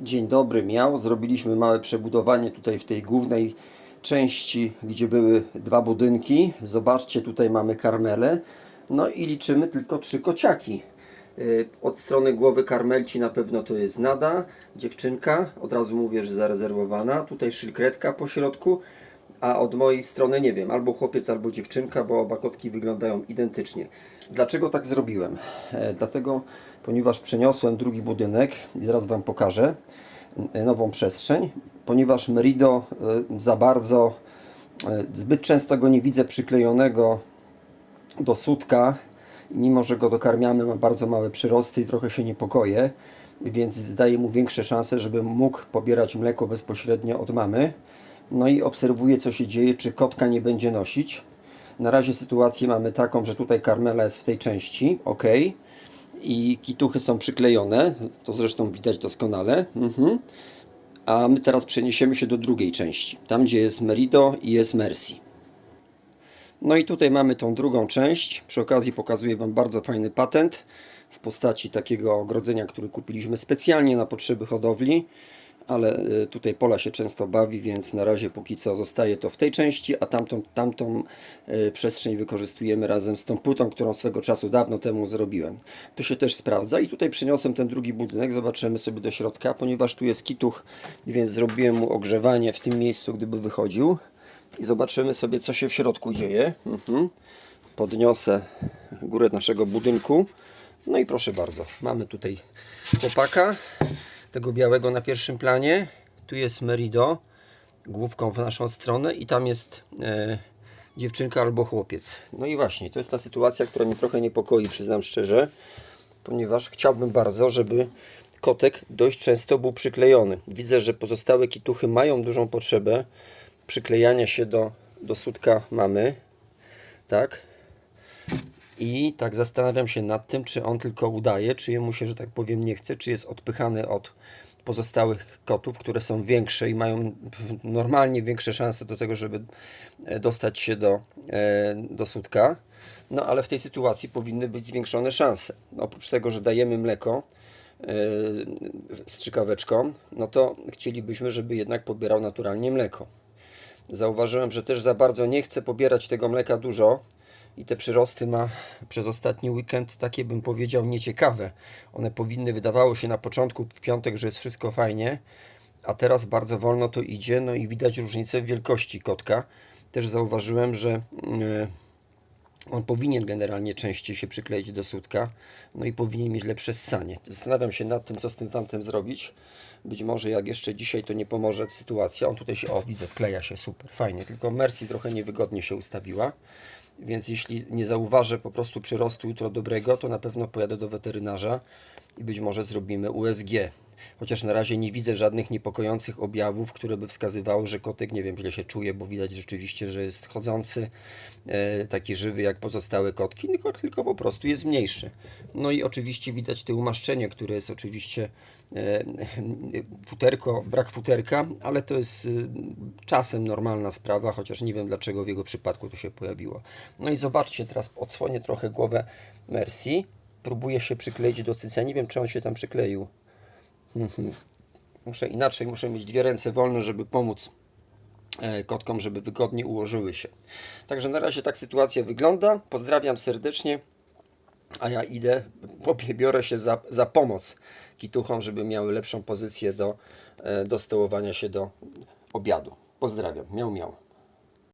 Dzień dobry miał. Zrobiliśmy małe przebudowanie tutaj w tej głównej części, gdzie były dwa budynki. Zobaczcie, tutaj mamy karmele. No i liczymy tylko trzy kociaki. Yy, Od strony głowy karmelci na pewno to jest Nada, dziewczynka. Od razu mówię, że zarezerwowana. Tutaj szylkretka po środku. A od mojej strony nie wiem, albo chłopiec, albo dziewczynka, bo oba kotki wyglądają identycznie. Dlaczego tak zrobiłem? E, dlatego, ponieważ przeniosłem drugi budynek i zaraz Wam pokażę e, nową przestrzeń, ponieważ Merido e, za bardzo, e, zbyt często go nie widzę przyklejonego do sutka, mimo że go dokarmiamy, ma bardzo małe przyrosty i trochę się niepokoję, więc daje mu większe szanse, żeby mógł pobierać mleko bezpośrednio od mamy. No i obserwuję, co się dzieje, czy kotka nie będzie nosić. Na razie sytuację mamy taką, że tutaj karmela jest w tej części, ok. I kituchy są przyklejone, to zresztą widać doskonale. Mhm. A my teraz przeniesiemy się do drugiej części, tam gdzie jest Merido i jest Mercy. No i tutaj mamy tą drugą część. Przy okazji pokazuję Wam bardzo fajny patent w postaci takiego ogrodzenia, który kupiliśmy specjalnie na potrzeby hodowli. Ale y, tutaj pola się często bawi, więc na razie póki co zostaje to w tej części, a tamtą, tamtą y, przestrzeń wykorzystujemy razem z tą płytą, którą swego czasu dawno temu zrobiłem. To się też sprawdza i tutaj przyniosłem ten drugi budynek, zobaczymy sobie do środka, ponieważ tu jest kituch, więc zrobiłem mu ogrzewanie w tym miejscu, gdyby wychodził i zobaczymy sobie, co się w środku dzieje. Mhm. Podniosę górę naszego budynku. No i proszę bardzo, mamy tutaj chłopaka, tego białego na pierwszym planie. Tu jest Merido, główką w naszą stronę i tam jest e, dziewczynka albo chłopiec. No i właśnie, to jest ta sytuacja, która mnie trochę niepokoi, przyznam szczerze, ponieważ chciałbym bardzo, żeby kotek dość często był przyklejony. Widzę, że pozostałe kituchy mają dużą potrzebę przyklejania się do, do sutka mamy. Tak. I tak zastanawiam się nad tym, czy on tylko udaje, czy jemu się, że tak powiem, nie chce, czy jest odpychany od pozostałych kotów, które są większe i mają normalnie większe szanse do tego, żeby e, dostać się do, e, do sutka. No ale w tej sytuacji powinny być zwiększone szanse. Oprócz tego, że dajemy mleko, e, strzykaweczką, no to chcielibyśmy, żeby jednak pobierał naturalnie mleko. Zauważyłem, że też za bardzo nie chce pobierać tego mleka dużo i te przyrosty ma przez ostatni weekend takie bym powiedział nieciekawe. One powinny, wydawało się na początku w piątek, że jest wszystko fajnie, a teraz bardzo wolno to idzie, no i widać różnicę w wielkości kotka. Też zauważyłem, że yy, on powinien generalnie częściej się przykleić do sutka, no i powinien mieć lepsze ssanie. Zastanawiam się nad tym, co z tym fantem zrobić. Być może jak jeszcze dzisiaj to nie pomoże sytuacja. On tutaj się, o widzę, wkleja się, super, fajnie. Tylko Mercy trochę niewygodnie się ustawiła. Więc jeśli nie zauważę po prostu przyrostu jutro dobrego, to na pewno pojadę do weterynarza i być może zrobimy USG. Chociaż na razie nie widzę żadnych niepokojących objawów, które by wskazywały, że kotek, nie wiem, źle się czuje, bo widać rzeczywiście, że jest chodzący, e, taki żywy jak pozostałe kotki, tylko, tylko po prostu jest mniejszy. No i oczywiście widać te umaszczenie, które jest oczywiście e, futerko, brak futerka, ale to jest y, czasem normalna sprawa, chociaż nie wiem dlaczego w jego przypadku to się pojawiło. No i zobaczcie, teraz odsłonię trochę głowę Mercy. Próbuję się przykleić do cyca. Nie wiem, czy on się tam przykleił. Mhm. Muszę inaczej, muszę mieć dwie ręce wolne, żeby pomóc e, kotkom, żeby wygodnie ułożyły się. Także na razie tak sytuacja wygląda. Pozdrawiam serdecznie, a ja idę, biorę się za, za pomoc kituchom, żeby miały lepszą pozycję do, e, do stołowania się do obiadu. Pozdrawiam. Miał, miał.